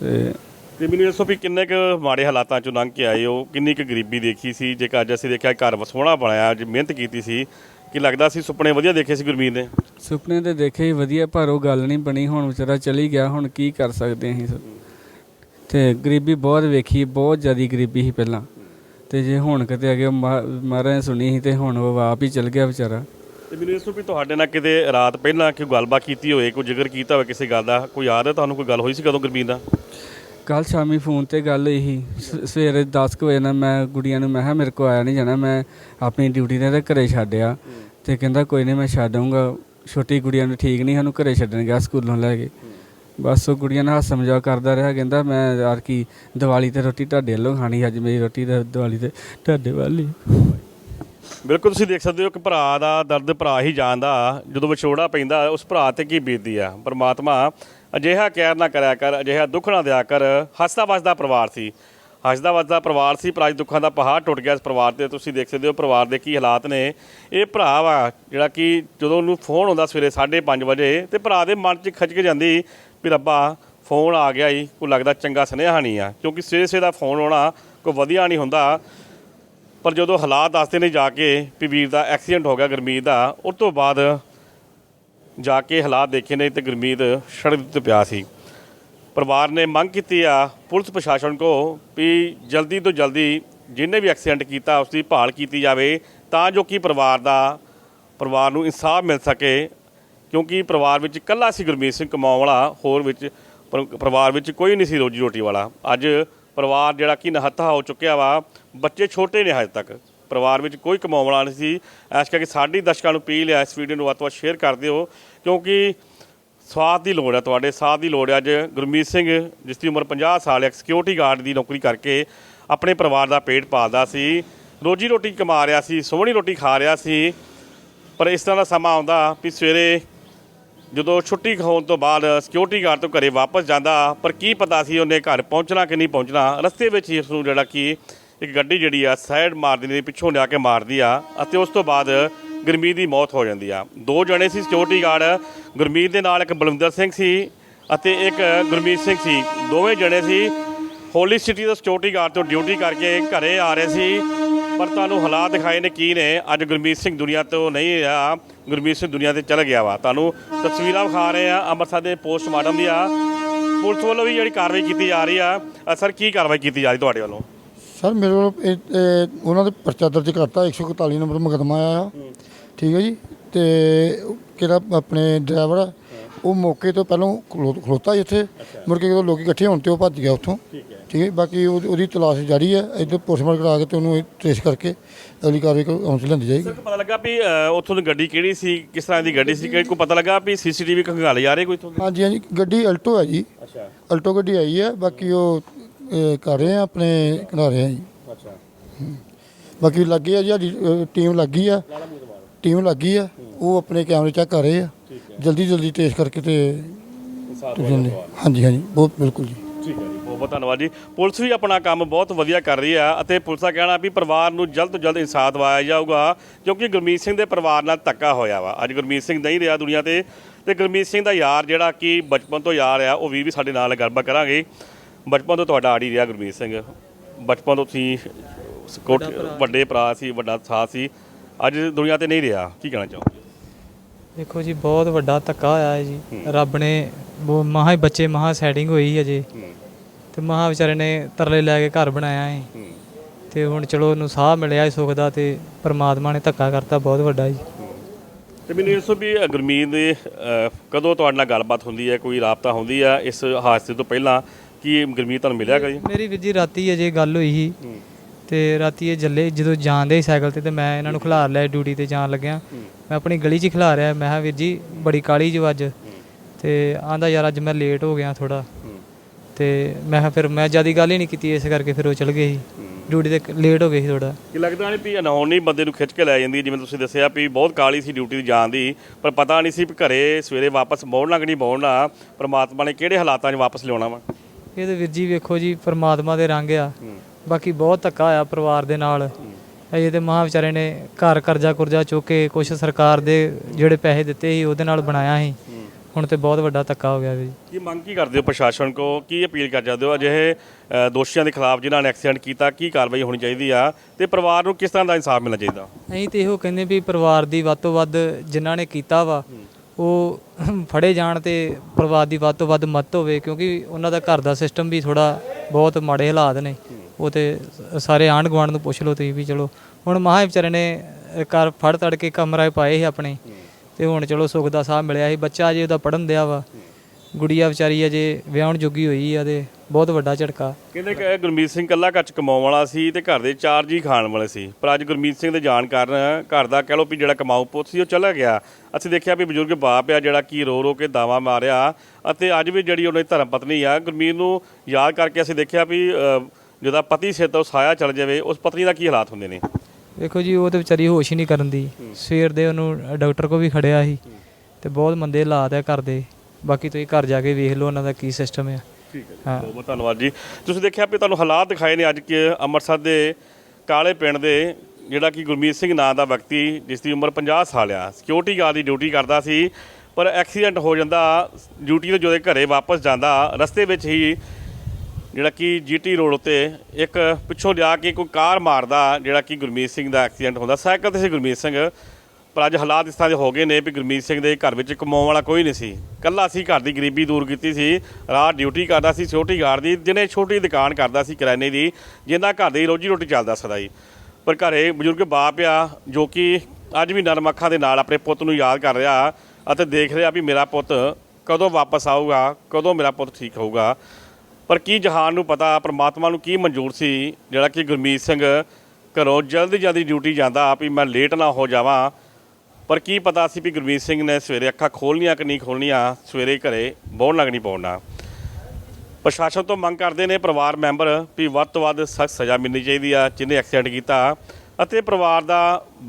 ਤੇ ਤੇ ਮੈਨੂੰ ਦੱਸੋ ਵੀ ਕਿੰਨੇ ਕੁ ਮਾੜੇ ਹਾਲਾਤਾਂ ਚੋਂ ਲੰਘ ਕੇ ਆਏ ਹੋ? ਕਿੰਨੀ ਕੁ ਗਰੀਬੀ ਦੇਖੀ ਸੀ? ਜੇ ਅੱਜ ਅਸੀਂ ਦੇਖਿਆ ਘਰ ਸੋਹਣਾ ਬਣਾਇਆ ਅੱਜ ਮਿਹਨਤ ਕੀਤੀ ਸੀ ਕਿ ਲੱਗਦਾ ਸੀ ਸੁਪਨੇ ਵਧੀਆ ਦੇਖੇ ਸੀ ਗੁਰਮੀਤ ਨੇ? ਸੁਪਨੇ ਤੇ ਦੇਖੇ ਹੀ ਵਧੀਆ ਪਰ ਉਹ ਗੱਲ ਨਹੀਂ ਬਣੀ। ਹੁਣ ਵਿਚਾਰਾ ਚਲੀ ਗਿਆ ਹੁਣ ਕੀ ਕਰ ਸਕਦੇ ਅਸੀਂ ਤੇ ਗਰੀਬੀ ਬਹੁਤ ਵੇਖੀ ਬਹੁਤ ਜ਼ਿਆਦੀ ਗਰੀਬੀ ਸੀ ਪਹਿਲਾਂ। ਤੇ ਜੇ ਹੁਣ ਕਿਤੇ ਅਗੇ ਮਹਾਰਾਜ ਸੁਣੀ ਸੀ ਤੇ ਹੁਣ ਉਹ ਆਪ ਹੀ ਚਲ ਗਿਆ ਵਿਚਾਰਾ। ਤੇ ਮੈਨੂੰ ਦੱਸੋ ਵੀ ਤੁਹਾਡੇ ਨਾਲ ਕਿਤੇ ਰਾਤ ਪਹਿਲਾਂ ਕੋਈ ਗੱਲਬਾਤ ਕੀਤੀ ਹੋਵੇ ਕੋਈ ਜ਼ਿਕਰ ਕੀਤਾ ਹੋਵੇ ਕਿਸੇ ਗੱਲ ਦਾ? ਕੋਈ ਯਾਦ ਹੈ ਤੁਹਾਨੂੰ ਕੋਈ ਗੱਲ ਹੋਈ ਸੀ ਕਦੋਂ ਗੁਰਮੀਤ ਦਾ? ਕੱਲ ਸ਼ਾਮੀ ਫੋਨ ਤੇ ਗੱਲ ਹੋਈ ਸੀ। ਸ- ਸਵੇਰੇ 10 ਕੁ ਵਜੇ ਨਾਲ ਮੈਂ ਗੁੜੀਆਂ ਨੂੰ ਮੈਂ ਕਿਹਾ ਮੇਰੇ ਕੋ ਆਇਆ ਨਹੀਂ ਜਾਣਾ ਮੈਂ ਆਪਣੀ ਡਿਊਟੀ ਤੇ ਤੇ ਘਰੇ ਛੱਡਿਆ। ਤੇ ਕਹਿੰਦਾ ਕੋਈ ਨਹੀਂ ਮੈਂ ਛੱਡ ਆਊਂਗਾ। ਛੋਟੀ ਗੁੜੀਆਂ ਨੂੰ ਠੀਕ ਨਹੀਂ ਸਾਨੂੰ ਘਰੇ ਛੱਡਣ ਗਿਆ ਸਕੂਲੋਂ ਲੈ ਕੇ। ਬਸ ਉਹ ਗੁੜੀਆਂ ਨਾਲ ਹੱਸ ਮਜ਼ਾਕ ਕਰਦਾ ਰਿਹਾ ਕਹਿੰਦਾ ਮੈਂ ਯਾਰ ਕੀ ਦੀਵਾਲੀ ਤੇ ਰੋਟੀ ਤੁਹਾਡੇ ਵੱਲੋਂ ਖਾਣੀ ਅੱਜ ਮੇਰੀ ਰੋਟੀ ਤਾਂ ਦੀਵਾਲੀ ਤੇ ਤੁਹਾਡੇ ਵੱਲ ਹੀ। ਬਿਲਕੁਲ ਤੁਸੀਂ ਦੇਖ ਸਕਦੇ ਹੋ ਕਿ ਭਰਾ ਦਾ ਦਰਦ ਭਰਾ ਹੀ ਜਾਣਦਾ ਜਦੋਂ ਵਿਛੋੜਾ ਪੈਂਦਾ ਉਸ ਭਰਾ ਤੇ ਕੀ ਬੀਤਦੀ ਆ? ਪਰਮਾਤਮਾ ਅਜਿਹਾ ਕਹਿਰ ਨਾ ਕਰਿਆ ਕਰ, ਅਜਿਹਾ ਦੁੱਖ ਨਾ ਦਿਆ ਕਰ। ਹੱਸਦਾ ਵੱਸਦਾ ਪਰਿਵਾਰ ਸੀ। ਹੱਸਦਾ ਵੱਸਦਾ ਪਰਿਵਾਰ ਸੀ, ਪਰ ਅੱਜ ਦੁੱਖਾਂ ਦਾ ਪਹਾੜ ਟੁੱਟ ਗਿਆ ਇਸ ਪਰਿਵਾਰ ਤੇ। ਤੁਸੀਂ ਦੇਖ ਸਕਦੇ ਹੋ ਪਰਿਵਾਰ ਦੇ ਕੀ ਹਾਲਾਤ ਨੇ। ਇਹ ਭਰਾ ਵਾ, ਜਿਹੜਾ ਕਿ ਜਦੋਂ ਉਹਨੂੰ ਫੋਨ ਆਉਂਦਾ ਸਵੇਰੇ 5:30 ਵਜੇ, ਤੇ ਭਰਾ ਦੇ ਮਨ 'ਚ ਖਿੱਚ ਕੇ ਜਾਂਦੀ, ਵੀ ਰੱਬਾ, ਫੋਨ ਆ ਗਿਆ ਹੀ ਕੋਈ ਲੱਗਦਾ ਚੰਗਾ ਸੁਨੇਹਾ ਨਹੀਂ ਆ। ਕਿਉਂਕਿ ਸਵੇਰੇ ਸਵੇਰੇ ਦਾ ਫੋਨ ਆਉਣਾ ਕੋਈ ਵਧੀਆ ਨਹੀਂ ਹੁੰਦਾ। ਪਰ ਜਦੋਂ ਹਾਲਾਤ ਦੱਸਦੇ ਨੇ ਜਾ ਕੇ ਵੀ ਵੀਰ ਦਾ ਐਕਸੀਡੈਂਟ ਹੋ ਗਿਆ ਗੁਰਮੀਤ ਦਾ, ਉਸ ਤੋਂ ਬਾਅਦ ਜਾ ਕੇ ਹਾਲਾਤ ਦੇਖੇ ਨੇ ਤੇ ਗੁਰਮੀਤ ਸੜਕ ਤੇ ਪਿਆ ਸੀ। ਪਰਿਵਾਰ ਨੇ ਮੰਗ ਕੀਤੀ ਆ ਪੁਲਿਸ ਪ੍ਰਸ਼ਾਸਨ ਕੋ ਵੀ ਜਲਦੀ ਤੋਂ ਜਲਦੀ ਜਿਹਨੇ ਵੀ ਐਕਸੀਡੈਂਟ ਕੀਤਾ ਉਸ ਦੀ ਭਾਲ ਕੀਤੀ ਜਾਵੇ ਤਾਂ ਜੋ ਕਿ ਪਰਿਵਾਰ ਦਾ, ਪਰਿਵਾਰ ਨੂੰ ਇਨਸਾਫ ਮਿਲ ਸਕੇ, ਕਿਉਂਕਿ ਪਰਿਵਾਰ ਵਿੱਚ ਇਕੱਲਾ ਸੀ ਗੁਰਮੀਤ ਸਿੰਘ ਕਮਾਉਣ ਵਾਲਾ, ਹੋਰ ਵਿੱਚ ਪਰਿਵਾਰ ਵਿੱਚ ਕੋਈ ਨਹੀਂ ਸੀ ਰੋਜੀ ਰੋਟੀ ਵਾਲਾ। ਅੱਜ ਪਰਿਵਾਰ ਜਿਹੜਾ ਕਿ ਨਹੱਤਾ ਹੋ ਚੁੱਕਿਆ ਵਾ, ਬੱਚੇ ਛੋਟੇ ਨੇ ਹਜੇ ਤੱਕ। ਪਰਿਵਾਰ ਵਿੱਚ ਕੋਈ ਕਮਾਉਣ ਵਾਲਾ ਨਹੀਂ ਸੀ। ਇਸ ਕਰਕੇ ਸਾਡੀ ਦਰਸ਼ਕਾਂ ਨੂੰ ਅਪੀਲ ਹੈ ਇਸ ਵੀਡੀਓ ਨੂੰ ਵੱਧ ਤੋਂ ਵੱਧ ਸ਼ੇਅਰ ਕਰ ਦਿਓ, ਕਿਉਂਕਿ ਸਾਥ ਦੀ ਲੋੜ ਹੈ ਤੁਹਾਡੇ, ਸਾਥ ਦੀ ਲੋੜ ਹੈ। ਅੱਜ ਗੁਰਮੀਤ ਸਿੰਘ, ਜਿਸ ਦੀ ਉਮਰ 50 ਸਾਲ ਹੈ ਸਿਕਿਉਰਿਟੀ ਗਾਰਡ ਦੀ ਨੌਕਰੀ ਕਰਕੇ ਆਪਣੇ ਪਰਿਵਾਰ ਦਾ ਪੇਟ ਪਾਲਦਾ ਸੀ। ਰੋਜੀ ਰੋਟੀ ਕਮਾ ਰਿਹਾ ਸੀ, ਸੋਹਣੀ ਰੋਟੀ ਖਾ ਰਿਹਾ ਸੀ, ਪਰ ਇਸ ਤਰ੍ਹਾਂ ਦਾ ਸਮਾਂ ਆਉਂਦਾ ਵੀ ਸਵੇਰੇ ਜਦੋਂ ਛੁੱਟੀ ਹੋਣ ਤੋਂ ਬਾਅਦ ਸਿਕਿਉਰਿਟੀ ਗਾਰਡ ਤੋਂ ਘਰੇ ਵਾਪਸ ਜਾਂਦਾ, ਪਰ ਕੀ ਪਤਾ ਸੀ ਉਹਨੇ ਘਰ ਪਹੁੰਚਣਾ ਕਿ ਨਹੀਂ ਪਹੁੰਚਣਾ। ਰਸਤੇ ਵਿੱਚ ਹੀ ਉਸ ਨੂੰ ਜਿਹੜਾ ਕਿ ਇੱਕ ਗੱਡੀ ਜਿਹੜੀ ਆ ਸਾਈਡ ਮਾਰਦੀ ਨੇ, ਪਿੱਛੋਂ ਲਿਆ ਕੇ ਮਾਰਦੀ ਆ ਅਤੇ ਉਸ ਤੋਂ ਬਾਅਦ ਗੁਰਮੀਤ ਦੀ ਮੌਤ ਹੋ ਜਾਂਦੀ ਆ। ਦੋ ਜਣੇ ਸੀ ਸਿਕਿਉਰਿਟੀ ਗਾਰਡ ਗੁਰਮੀਤ ਦੇ ਨਾਲ ਇੱਕ ਬਲਵਿੰਦਰ ਸਿੰਘ ਸੀ ਅਤੇ ਇੱਕ ਗੁਰਮੀਤ ਸਿੰਘ ਸੀ। ਦੋਵੇਂ ਜਣੇ ਸੀ ਹੋਲੀ ਸਿਟੀ ਦਾ ਸਿਕਿਉਰਿਟੀ ਗਾਰਡ ਤੋਂ ਡਿਊਟੀ ਕਰਕੇ ਘਰੇ ਆ ਰਹੇ ਸੀ। ਪਰ ਤੁਹਾਨੂੰ ਹਾਲਾਤ ਦਿਖਾਏ ਨੇ ਕੀ ਨੇ। ਅੱਜ ਗੁਰਮੀਤ ਸਿੰਘ ਦੁਨੀਆ ਤੋਂ ਨਹੀਂ ਆ ਗੁਰਮੀਤ ਸਿੰਘ ਦੁਨੀਆ ਤੇ ਚਲ ਗਿਆ ਵਾ। ਤੁਹਾਨੂੰ ਤਸਵੀਰਾਂ ਵਿਖਾ ਰਹੇ ਆ ਅੰਮ੍ਰਿਤਸਰ ਦੇ ਪੋਸਟਮਾਰਟਮ ਦੀਆਂ। ਪੁਲਿਸ ਵੱਲੋਂ ਵੀ ਜਿਹੜੀ ਕਾਰਵਾਈ ਕੀਤੀ ਜਾ ਰਹੀ ਆ। ਸਰ ਕੀ ਕਾਰਵਾਈ ਕੀਤੀ ਜਾ ਰਹੀ ਤੁਹਾਡੇ ਵੱਲੋਂ? ਸਰ ਮੇਰੇ ਕੋਲ ਇਹ- ਇਹ ਉਹਨਾਂ ਦੇ ਪਰਚਾ ਦਰਜ ਕਰਤਾ 141 ਨੰਬਰ ਮੁਕੱਦਮਾ ਆਇਆ। ਠੀਕ ਹੈ ਜੀ? ਤੇ ਉਹ ਕਿਹੜਾ ਆਪਣੇ ਡਰਾਈਵਰ ਆ, ਉਹ ਮੌਕੇ ਤੋਂ ਪਹਿਲਾਂ ਖਲੋ- ਖਲੋਤਾ ਇੱਥੇ। ਮੁੜ ਕੇ ਜਦੋਂ ਲੋਕੀ ਇਕੱਠੇ ਹੋਣ ਤੇ ਉਹ ਭੱਜ ਗਿਆ ਉੱਥੋਂ। ਠੀਕ ਹੈ। ਬਾਕੀ ਉਹ- ਉਹਦੀ ਤਲਾਸ਼ ਜਾਰੀ ਹੈ। ਇੱਧਰ ਪੋਸਟਮਾਰਟਮ ਕਰਾ ਕੇ ਤੇ ਉਹਨੂੰ ਟ੍ਰੇਸ ਕਰਕੇ ਅਗਲੀ ਕਾਰਵਾਈ ਕਾਉਂਸਲ ਲੈਂਦੀ ਜਾਏਗੀ। ਪਤਾ ਲੱਗਾ ਵੀ ਅ, ਉੱਥੋਂ ਦੀ ਗੱਡੀ ਕਿਹੜੀ ਸੀ ਕਿਸ ਤਰ੍ਹਾਂ ਦੀ ਗੱਡੀ ਸੀ ਕਿ ਕੋਈ ਪਤਾ ਲੱਗਾ ਵੀ ਸੀਸੀਟੀਵੀ ਖੰਗਾਲੇ ਜਾ ਰਹੇ ਕੋਈ ਇੱਥੋਂ ਹਾਂਜੀ ਹਾਂਜੀ। ਗੱਡੀ ਅਲਟੋ ਹੈ ਜੀ। ਅੱਛਾ। ਅਲਟੋ ਗੱਡੀ ਆਈ ਹੈ। ਬਾਕੀ ਉਹ ਇਹ, ਕਰ ਰਹੇ ਆ ਆਪਣੇ ਕਢਾ ਰਹੇ ਆ ਜੀ। ਅੱਛਾ। ਬਾਕੀ ਲੱਗੇ ਆ ਜੀ ਸਾਡੀ ਅ, ਟੀਮ ਲੱਗੀ ਆ। ਟੀਮ ਲੱਗੀ ਆ ਉਹ ਆਪਣੇ ਕੈਮਰੇ ਚੈੱਕ ਕਰ ਰਹੇ ਆ। ਜਲਦੀ ਜਲਦੀ ਟ੍ਰੇਸ ਕਰਕੇ ਤੇ ਤੁਸੀਂ ਹਾਂਜੀ ਹਾਂਜੀ ਬਹੁਤ ਬਿਲਕੁਲ ਜੀ। ਠੀਕ ਹੈ ਜੀ ਬਹੁਤ ਬਹੁਤ ਧੰਨਵਾਦ ਜੀ। ਪੁਲਿਸ ਵੀ ਆਪਣਾ ਕੰਮ ਬਹੁਤ ਵਧੀਆ ਕਰ ਰਹੀ ਆ ਅਤੇ ਪੁਲਿਸ ਦਾ ਕਹਿਣਾ ਵੀ ਪਰਿਵਾਰ ਨੂੰ ਜਲਦ ਤੋਂ ਜਲਦ ਇਨਸਾਫ ਦਿਵਾਇਆ ਜਾਊਗਾ ਕਿਉਂਕਿ ਗੁਰਮੀਤ ਸਿੰਘ ਦੇ ਪਰਿਵਾਰ ਨਾਲ ਧੱਕਾ ਹੋਇਆ ਵਾ। ਅੱਜ ਗੁਰਮੀਤ ਸਿੰਘ ਨਹੀਂ ਰਿਹਾ ਦੁਨੀਆ ਤੇ ਤੇ ਗੁਰਮੀਤ ਸਿੰਘ ਦਾ ਯਾਰ ਜਿਹੜਾ ਕਿ ਬਚਪਨ ਤੋਂ ਯਾਰ ਆ ਉਹ ਵੀ ਵੀ ਸਾਡੇ ਨਾਲ ਗੱਲਬਾਤ ਕਰਾਂਗੇ। ਬਚਪਨ ਤੋਂ ਤੁਹਾਡਾ ਆੜੀ ਰਿਹਾ ਗੁਰਮੀਤ ਸਿੰਘ। ਬਚਪਨ ਤੋਂ ਤੁਸੀਂ ਸਕੋਟ ਵੱਡੇ ਭਰਾ ਸੀ। ਵੱਡਾ ਸਾਥ ਸੀ। ਅੱਜ ਦੁਨੀਆ ਤੇ ਨਹੀਂ ਰਿਹਾ। ਕੀ ਕਹਿਣਾ ਚਾਹੋਗੇ? ਦੇਖੋ ਜੀ ਬਹੁਤ ਵੱਡਾ ਧੱਕਾ ਹੋਇਆ ਹੈ। ਜੀ ਰੱਬ ਨੇ ਉਹ ਮਹਾ ਹੀ ਬੱਚੇ ਮਹਾ ਸੈਟਿੰਗ ਹੋਈ ਅਜੇ ਤੇ ਮਹਾ ਵਿਚਾਰੇ ਨੇ ਤਰਲੇ ਲੈ ਕੇ ਘਰ ਬਣਾਇਆ ਹੈ। ਤੇ ਹੁਣ ਚਲੋ ਉਹਨੂੰ ਸਾਹ ਮਿਲਿਆ ਇਸ ਸੁੱਖ ਦਾ ਤੇ ਪ੍ਰਮਾਤਮਾ ਨੇ ਧੱਕਾ ਕਰਤਾ ਬਹੁਤ ਵੱਡਾ ਜੀ। ਤੇ ਮੈਨੂੰ ਇਹ ਦੱਸੋ ਵੀ ਗੁਰਮੀਤ ਦੇ ਕਦੋਂ ਤੁਹਾਡੇ ਨਾਲ ਗੱਲਬਾਤ ਹੁੰਦੀ ਹੈ? ਕੋਈ ਰਾਬਤਾ ਹੁੰਦੀ ਹੈ ਇਸ ਹਾਦਸੇ ਤੋਂ ਪਹਿਲਾਂ? ਕੀ ਗੁਰਮੀਤ ਤੁਹਾਨੂੰ ਮਿਲਿਆ ਕਦੀ? ਮੇਰੀ ਵੀਰ ਜੀ ਰਾਤੀ ਅਜੇ ਗੱਲ ਹੋਈ ਸੀ ਤੇ ਰਾਤੀ ਇਹ ਜੱਲੇ ਜਦੋਂ ਜਾਂਦੇ ਸੀ ਸਾਈਕਲ ਤੇ ਤੇ ਮੈਂ ਇਹਨਾਂ ਨੂੰ ਖਿਲਾਰ ਲਿਆ ਡਿਊਟੀ ਤੇ ਜਾਣ ਲੱਗਿਆ। ਮੈਂ ਆਪਣੀ ਗਲੀ 'ਚ ਹੀ ਖਿਲਾਰ ਰਿਹਾ। ਮੈਂ ਕਿਹਾ ਵੀਰ ਜੀ ਬੜੀ ਕਾਲੀ ਜੋ ਅੱਜ। ਤੇ ਆਂਦਾ ਯਾਰ ਅੱਜ ਮੈਂ ਲੇਟ ਹੋ ਗਿਆ ਥੋੜਾ ਤੇ ਮੈਂ ਕਿਹਾ ਫਿਰ ਮੈਂ ਜ਼ਿਆਦਾ ਗੱਲ ਹੀ ਨਹੀਂ ਕੀਤੀ ਇਸ ਕਰਕੇ ਫਿਰ ਉਹ ਚਲ ਗਏ ਸੀ। ਡਿਊਟੀ ਤੇ ਲੇਟ ਹੋ ਗਏ ਸੀ ਥੋੜਾ ਕੀ ਲੱਗਦਾ ਨਹੀਂ ਵੀ ਅਨਹੋਣੀ ਬੰਦੇ ਨੂੰ ਖਿੱਚ ਕੇ ਲੈ ਜਾਂਦੀ? ਹੈ, ਜਿਵੇਂ ਤੁਸੀਂ ਦੱਸਿਆ ਵੀ ਬਹੁਤ ਕਾਲੀ ਸੀ ਡਿਊਟੀ ਤੇ ਜਾਣ ਦੀ ਪਰ ਪਤਾ ਨਹੀਂ ਸੀ ਵੀ ਘਰੇ ਸਵੇਰੇ ਵਾਪਸ ਮੋੜਨਾ ਕਿ ਨਹੀਂ ਮੋੜਨਾ ਪਰਮਾਤਮਾ ਨੇ ਕਿਹੜੇ ਹਾਲਾਤਾਂ 'ਚ ਵਾਪਸ ਲਿਆਉਣਾ ਵਾ? ਇਹ ਤੇ ਵੀਰ ਜੀ ਵੇਖੋ ਜੀ ਪਰਮਾਤਮਾ ਦੇ ਰੰਗ ਆ। ਬਾਕੀ ਬਹੁਤ ਧੱਕਾ ਹੋਇਆ ਪਰਿਵਾਰ ਦੇ ਨਾਲ। ਅਜੇ ਤੇ ਮਹਾ ਵਿਚਾਰੇ ਨੇ ਘਰ ਕਰਜ਼ਾ ਕੁਰਜ਼ਾ ਚੁੱਕ ਕੇ ਕੁਛ ਸਰਕਾਰ ਦੇ ਜਿਹੜੇ ਪੈਸੇ ਦਿੱਤੇ ਸੀ ਉਹਦੇ ਨਾਲ ਬਣਾਇਆ ਸੀ। ਹੁਣ ਤੇ ਬਹੁਤ ਵੱਡਾ ਧੱਕਾ ਹੋ ਗਿਆ ਜੀ ਕੀ ਮੰਗ ਕੀ ਕਰਦੇ ਹੋ ਪ੍ਰਸ਼ਾਸਨ ਕੋ? ਕੀ ਅਪੀਲ ਕਰ ਜਾਂਦੇ ਹੋ? ਅਜਿਹੇ ਦੋਸ਼ੀਆਂ ਦੇ ਖਿਲਾਫ ਜਿਨ੍ਹਾਂ ਨੇ ਐਕਸੀਡੈਂਟ ਕੀਤਾ ਕੀ ਕਾਰਵਾਈ ਹੋਣੀ ਚਾਹੀਦੀ ਆ? ਤੇ ਪਰਿਵਾਰ ਨੂੰ ਕਿਸ ਤਰ੍ਹਾਂ ਦਾ ਇਨਸਾਫ ਮਿਲਣਾ ਚਾਹੀਦਾ? ਅਸੀਂ ਤੇ ਇਹੋ ਕਹਿੰਦੇ ਵੀ ਪਰਿਵਾਰ ਦੀ ਵੱਧ ਤੋਂ ਵੱਧ ਜਿਨ੍ਹਾਂ ਨੇ ਕੀਤਾ ਵਾ ਉਹ ਫੜੇ ਜਾਣ ਤੇ ਪਰਿਵਾਰ ਦੀ ਵੱਧ ਤੋਂ ਵੱਧ ਮਦਦ ਹੋਵੇ, ਕਿਉਂਕਿ ਉਹਨਾਂ ਦਾ ਘਰ ਦਾ ਸਿਸਟਮ ਵੀ ਥੋੜਾ ਬਹੁਤ ਮਾੜੇ ਹਾਲਾਤ ਨੇ। ਉਹ ਤੇ ਸਾਰੇ ਆਂਢ ਗੁਆਂਢ ਨੂੰ ਪੁੱਛ ਲਓ ਤੁਸੀਂ ਵੀ, ਚਲੋ। ਹੁਣ ਮਹਾ ਵਿਚਾਰੇ ਨੇ ਘਰ ਫੜ ਤੜ ਕੇ ਕਮਰਾ ਪਾਏ ਸੀ ਆਪਣੇ, ਤੇ ਹੁਣ ਚਲੋ ਸੁੱਖ ਦਾ ਸਾਹ ਮਿਲਿਆ ਸੀ। ਬੱਚਾ ਅਜੇ ਉਹਦਾ ਪੜਨ ਦਿਆ ਵਾ। ਗੁੜੀਆ ਵਿਚਾਰੀ ਅਜੇ ਵਿਆਹਣ ਜੋਗੀ ਹੋਈ ਆ ਤੇ ਬਹੁਤ ਵੱਡਾ ਝਟਕਾ। ਕਹਿੰਦੇ ਕਿ ਗੁਰਮੀਤ ਸਿੰਘ ਕੱਲਾ ਘਰ ਚ ਕਮਾਉਣ ਵਾਲਾ ਸੀ ਤੇ ਘਰ ਦੇ ਚਾਰ ਜੀ ਖਾਣ ਵਾਲੇ ਸੀ। ਪਰ ਅੱਜ ਗੁਰਮੀਤ ਸਿੰਘ ਦੇ ਜਾਣ ਕਾਰਨ ਘਰ ਦਾ ਕਹਿ ਲਓ ਵੀ ਜਿਹੜਾ ਕਮਾਊ ਪੁੱਤ ਸੀ ਉਹ ਚਲਾ ਗਿਆ। ਅਸੀਂ ਦੇਖਿਆ ਵੀ ਬਜ਼ੁਰਗ ਬਾਪ ਆ ਜਿਹੜਾ ਕੀ ਰੋ ਰੋ ਕੇ ਦਾਵਾ ਮਾਰਿਆ ਅਤੇ ਅੱਜ ਵੀ ਜਿਹੜੀ ਉਹਨਾਂ ਧਰਮ ਪਤਨੀ ਆ ਗੁਰਮੀਤ ਨੂੰ ਯਾਦ ਕਰਕੇ ਅਸੀਂ ਦੇਖਿਆ ਵੀ ਅ, ਜਿਹਦਾ ਪਤੀ ਸਿਰ ਤੋਂ ਸਾਇਆ ਚਲ ਜਾਵੇ ਉਸ ਪਤਨੀ ਦਾ ਕੀ ਹਾਲਾਤ ਹੁੰਦੇ ਨੇ? ਵੇਖੋ ਜੀ ਉਹ ਤੇ ਵਿਚਾਰੀ ਹੋਸ਼ ਹੀ ਨਹੀਂ ਕਰਨ ਦੀ। ਸਵੇਰ ਦੇ ਉਹਨੂੰ ਡਾਕਟਰ ਕੋ ਵੀ ਖੜਿਆ ਸੀ ਤੇ ਬਹੁਤ ਮੰਦੇ ਹਾਲਾਤ ਆ ਘਰ ਦੇ। ਬਾਕੀ ਤੁਸੀਂ ਘਰ ਜਾ ਕੇ ਵੇਖ ਲਓ ਉਹਨਾਂ ਦਾ ਕੀ ਸਿਸਟਮ ਆ। ਠੀਕ ਹੈ ਹਾਂ। ਬਹੁਤ ਬਹੁਤ ਧੰਨਵਾਦ ਜੀ। ਤੁਸੀਂ ਦੇਖਿਆ ਵੀ ਤੁਹਾਨੂੰ ਹਾਲਾਤ ਦਿਖਾਏ ਨੇ ਅੱਜ ਕਿ ਅੰਮ੍ਰਿਤਸਰ ਦੇ ਕਾਲੇ ਪਿੰਡ ਦੇ ਜਿਹੜਾ ਕਿ ਗੁਰਮੀਤ ਸਿੰਘ ਨਾਂ ਦਾ ਵਿਅਕਤੀ ਜਿਸ ਦੀ ਉਮਰ 50 ਸਾਲ ਆ ਸਿਕਿਉਰਿਟੀ ਗਾਰਡ ਦੀ ਡਿਊਟੀ ਕਰਦਾ ਸੀ ਪਰ ਐਕਸੀਡੈਂਟ ਹੋ ਜਾਂਦਾ ਡਿਊਟੀ ਤੋਂ ਜਦੋਂ ਘਰੇ ਵਾਪਸ ਜਾਂਦਾ ਰਸਤੇ ਵਿੱਚ ਹੀ ਜਿਹੜਾ ਕਿ ਜੀਟੀ ਰੋਡ ਉੱਤੇ ਇੱਕ ਪਿੱਛੋਂ ਲਿਆ ਕੇ ਕੋਈ ਕਾਰ ਮਾਰਦਾ ਜਿਹੜਾ ਕਿ ਗੁਰਮੀਤ ਸਿੰਘ ਦਾ ਐਕਸੀਡੈਂਟ ਹੁੰਦਾ। ਸਾਈਕਲ ਤੇ ਸੀ ਗੁਰਮੀਤ ਸਿੰਘ। ਪਰ ਅੱਜ ਹਾਲਾਤ ਇਸ ਤਰ੍ਹਾਂ ਦੇ ਹੋ ਗਏ ਨੇ ਵੀ ਗੁਰਮੀਤ ਸਿੰਘ ਦੇ ਘਰ ਵਿੱਚ ਕਮਾਉਣ ਵਾਲਾ ਕੋਈ ਨਹੀਂ ਸੀ। ਕੱਲਾ ਸੀ, ਘਰ ਦੀ ਗਰੀਬੀ ਦੂਰ ਕੀਤੀ ਸੀ। ਰਾਤ ਡਿਊਟੀ ਕਰਦਾ ਸੀ, ਛੋਟੀ ਗਾਰਡ ਦੀ, ਜਿਹਨੇ ਛੋਟੀ ਦੁਕਾਨ ਕਰਦਾ ਸੀ ਕਿਰਾਨੇ ਦੀ ਜਿੰਨਾ ਘਰ ਦੀ ਰੋਜੀ ਰੋਟੀ ਚੱਲਦਾ ਸਦਾ ਜੀ ਪਰ ਘਰੇ ਬਜ਼ੁਰਗ ਬਾਪ ਆ, ਜੋ ਕਿ ਅੱਜ ਵੀ ਨਰਮ ਅੱਖਾਂ ਦੇ ਨਾਲ ਆਪਣੇ ਪੁੱਤ ਨੂੰ ਯਾਦ ਕਰ ਰਿਹਾ ਅਤੇ ਦੇਖ ਰਿਹਾ ਵੀ ਮੇਰਾ ਪੁੱਤ ਕਦੋਂ ਵਾਪਸ ਆਊਗਾ, ਕਦੋਂ ਮੇਰਾ ਪੁੱਤ ਠੀਕ ਹੋਊਗਾ। ਪਰ ਕੀ ਜਹਾਨ ਨੂੰ ਪਤਾ, ਪਰਮਾਤਮਾ ਨੂੰ ਕੀ ਮਨਜ਼ੂਰ ਸੀ, ਜਿਹੜਾ ਕਿ ਗੁਰਮੀਤ ਸਿੰਘ ਘਰੋਂ ਜਲਦੀ ਜਲਦੀ ਡਿਊਟੀ ਜਾਂਦਾ, ਵੀ ਮੈਂ ਲੇਟ ਨਾ ਹੋ ਜਾਵਾਂ ਪਰ ਕੀ ਪਤਾ ਸੀ ਵੀ ਗੁਰਮੀਤ ਸਿੰਘ ਨੇ ਸਵੇਰੇ ਅੱਖਾਂ ਖੋਲ੍ਹਣੀਆਂ ਕਿ ਨਹੀਂ ਖੋਲ੍ਹਣੀਆਂ, ਸਵੇਰੇ ਘਰੇ ਬੋਲ ਲੱਗਣੀ ਪਾਉਣਾ ਪ੍ਰਸ਼ਾਸਨ ਤੋਂ ਮੰਗ ਕਰਦੇ ਨੇ ਪਰਿਵਾਰ ਮੈਂਬਰ ਵੀ ਵੱਧ ਤੋਂ ਵੱਧ ਸਖਤ ਸਜ਼ਾ ਮਿਲਣੀ ਚਾਹੀਦੀ ਆ ਜਿਹਨੇ ਐਕਸੀਡੈਂਟ ਕੀਤਾ ਅਤੇ ਪਰਿਵਾਰ ਦਾ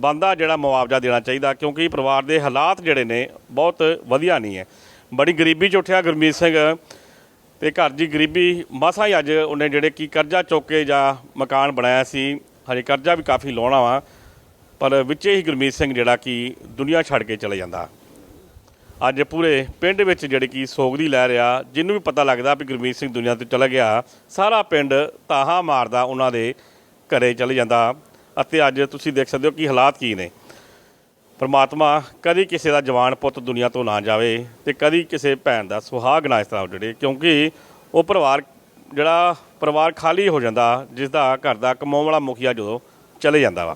ਬੰਦਾ ਜਿਹੜਾ ਮੁਆਵਜ਼ਾ ਦੇਣਾ ਚਾਹੀਦਾ, ਕਿਉਂਕਿ ਪਰਿਵਾਰ ਦੇ ਹਾਲਾਤ ਜਿਹੜੇ ਨੇ ਬਹੁਤ ਵਧੀਆ ਨਹੀਂ ਹੈ। ਬੜੀ ਗਰੀਬੀ 'ਚ ਉੱਠਿਆ ਗੁਰਮੀਤ ਸਿੰਘ ਤੇ ਘਰ ਦੀ ਗਰੀਬੀ ਮਸਾ ਹੀ ਅੱਜ ਉਹਨੇ ਜਿਹੜੇ ਕੀ ਕਰਜ਼ਾ ਚੁੱਕ ਕੇ ਜਾਂ ਮਕਾਨ ਬਣਾਇਆ ਸੀ, ਹਜੇ ਕਰਜ਼ਾ ਵੀ ਕਾਫੀ ਲਾਉਣਾ ਵਾ। ਪਰ ਵਿੱਚੇ ਹੀ ਗੁਰਮੀਤ ਸਿੰਘ ਜਿਹੜਾ ਕਿ ਦੁਨੀਆ ਛੱਡ ਕੇ ਚਲੇ ਜਾਂਦਾ। ਅੱਜ ਪੂਰੇ ਪਿੰਡ ਵਿੱਚ ਜਿਹੜੀ ਕਿ ਸੋਗ ਦੀ ਲਹਿਰ ਆ ਜਿਹਨੂੰ ਵੀ ਪਤਾ ਲੱਗਦਾ ਵੀ ਗੁਰਮੀਤ ਸਿੰਘ ਦੁਨੀਆ ਤੋਂ ਚਲਾ ਗਿਆ, ਸਾਰਾ ਪਿੰਡ ਤਾਹਾ ਮਾਰਦਾ ਉਹਨਾਂ ਦੇ ਘਰੇ ਚਲੇ ਜਾਂਦਾ। ਅਤੇ ਅੱਜ ਤੁਸੀਂ ਦੇਖ ਸਕਦੇ ਹੋ ਕਿ ਹਾਲਾਤ ਕੀ ਨੇ। ਪਰਮਾਤਮਾ ਕਦੀ ਕਿਸੇ ਦਾ ਜਵਾਨ ਪੁੱਤ ਦੁਨੀਆ ਤੋਂ ਨਾ ਜਾਵੇ ਤੇ ਕਦੀ ਕਿਸੇ ਭੈਣ ਦਾ ਸੁਹਾਗ ਨਾ ਇਸ ਤਰ੍ਹਾਂ ਉਜੜੇ, ਕਿਉਂਕਿ ਉਹ ਪਰਿਵਾਰ ਜਿਹੜਾ ਪਰਿਵਾਰ ਖਾਲੀ ਹੋ ਜਾਂਦਾ ਜਿਸ ਦਾ ਘਰ ਦਾ ਕਮਾਉਣ ਵਾਲਾ ਮੁਖੀਆ ਜਦੋਂ ਚਲੇ ਜਾਂਦਾ ਵਾ।